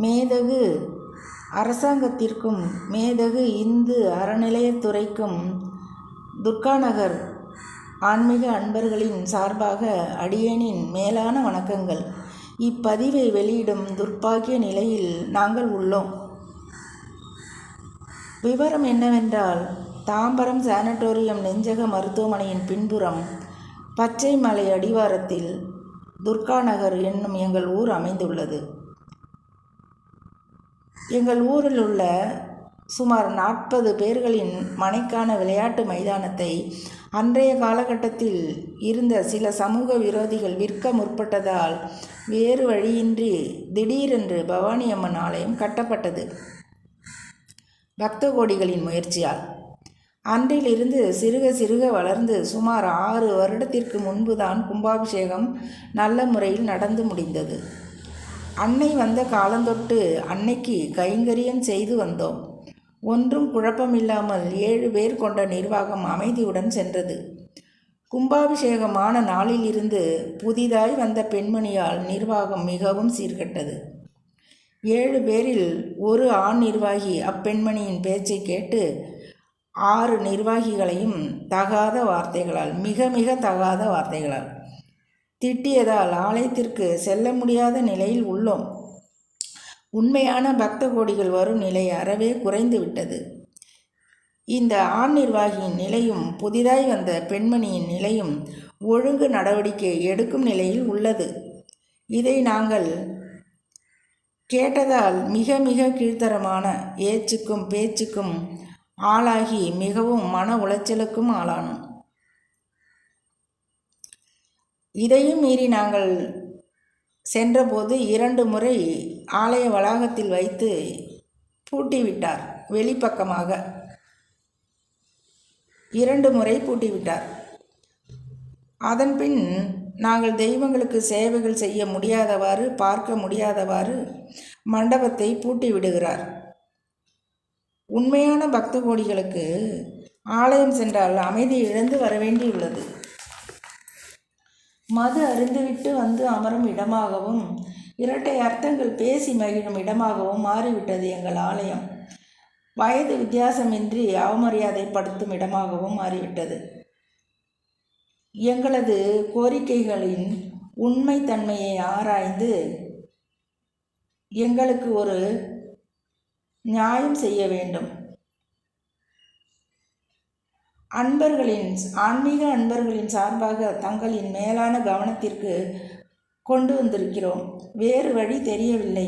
மேதகு அரசாங்கத்திற்கும் மேதகு இந்து அறநிலையத்துறைக்கும் துர்காநகர் ஆன்மீக அன்பர்களின் சார்பாக அடியேனின் மேலான வணக்கங்கள். இப்பதிவை வெளியிடும் துர்ப்பாக்கிய நிலையில் நாங்கள் உள்ளோம். விவரம் என்னவென்றால் தாம்பரம் சானட்டோரியம் நெஞ்சக மருத்துவமனையின் பின்புறம் பச்சை மலை அடிவாரத்தில் துர்காநகர் என்னும் எங்கள் ஊர் அமைந்துள்ளது. எங்கள் ஊரில் உள்ள சுமார் நாற்பது பேர்களின் மனைக்கான விளையாட்டு மைதானத்தை அன்றைய காலகட்டத்தில் இருந்த சில சமூக விரோதிகள் விற்க முற்பட்டதால் வேறு வழியின்றி திடீரென்று பவானி அம்மன் ஆலயம் கட்டப்பட்டது. பக்த கோடிகளின் முயற்சியால். அன்றிலிருந்து சிறுக சிறுக வளர்ந்து சுமார் ஆறு வருடத்திற்கு முன்புதான் கும்பாபிஷேகம் நல்ல முறையில் நடந்து முடிந்தது. அன்னை வந்த காலந்தொட்டு அன்னைக்கு கைங்கரியம் செய்து வந்தோம். ஒன்றும் குழப்பமில்லாமல் ஏழு பேர் கொண்ட நிர்வாகம் அமைதியுடன் சென்றது. கும்பாபிஷேகமான நாளிலிருந்து புதிதாய் வந்த பெண்மணியால் நிர்வாகம் மிகவும் சீர்கெட்டது. ஏழு பேரில் ஒரு ஆண் நிர்வாகி அப்பெண்மணியின் பேச்சை கேட்டு ஆறு நிர்வாகிகளையும் தகாத வார்த்தைகளால் மிக மிக தகாத வார்த்தைகளால் திட்டியதால் ஆலயத்திற்கு செல்ல முடியாத நிலையில் உள்ளோம். உண்மையான பக்த கோடிகள் வரும் நிலை அறவே குறைந்து விட்டது. இந்த ஆண் நிர்வாகியின் நிலையும் புதிதாய் வந்த பெண்மணியின் நிலையும் ஒழுங்கு நடவடிக்கை எடுக்கும் நிலையில் உள்ளது. இதை நாங்கள் கேட்டதால் மிக மிக கீழ்த்தரமான ஏச்சுக்கும் பேச்சுக்கும் ஆளாகி மிகவும் மன உளைச்சலுக்கும் ஆளானோம். இதையும் மீறி நாங்கள் சென்றபோது இரண்டு முறை ஆலய வளாகத்தில் வைத்து பூட்டிவிட்டார் வெளிப்பக்கமாக. இரண்டு முறை பூட்டிவிட்டார். அதன்பின் நாங்கள் தெய்வங்களுக்கு சேவைகள் செய்ய முடியாதவாறு பார்க்க முடியாதவாறு மண்டபத்தை பூட்டி விடுகிறார் உண்மையான பக்த கோடிகளுக்கு ஆலயம் சென்றால் அமைதி இழந்து வர வேண்டியுள்ளது. மது அருந்துவிட்டு வந்து அமரும் இடமாகவும் இரட்டை அர்த்தங்கள் பேசி மகிழும் இடமாகவும் மாறிவிட்டது எங்கள் ஆலயம். வயது வித்தியாசமின்றி அவமரியாதைப்படுத்தும் இடமாகவும் மாறிவிட்டது. எங்களது கோரிக்கைகளின் உண்மைத்தன்மையை ஆராய்ந்து எங்களுக்கு ஒரு நியாயம் செய்ய வேண்டும். அன்பர்களின் ஆன்மீக அன்பர்களின் சார்பாக தங்களின் மேலான கவனத்திற்கு கொண்டு வந்திருக்கிறோம். வேறு வழி தெரியவில்லை.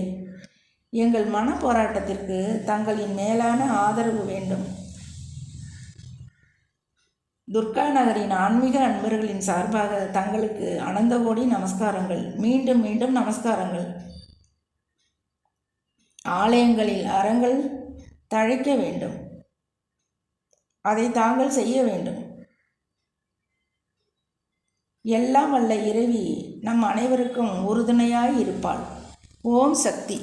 எங்கள் மன போராட்டத்திற்கு தங்களின் மேலான ஆதரவு வேண்டும். துர்கா நகரின் ஆன்மீக அன்பர்களின் சார்பாக தங்களுக்கு அனந்த கோடி நமஸ்காரங்கள். மீண்டும் மீண்டும் நமஸ்காரங்கள். ஆலயங்களில் அறங்கள் தழைக்க வேண்டும். அதை தாங்கள் செய்ய வேண்டும். எல்லாம் வல்ல இறைவி நம் அனைவருக்கும் உறுதுணையாய் இருப்பாள். ஓம் சக்தி.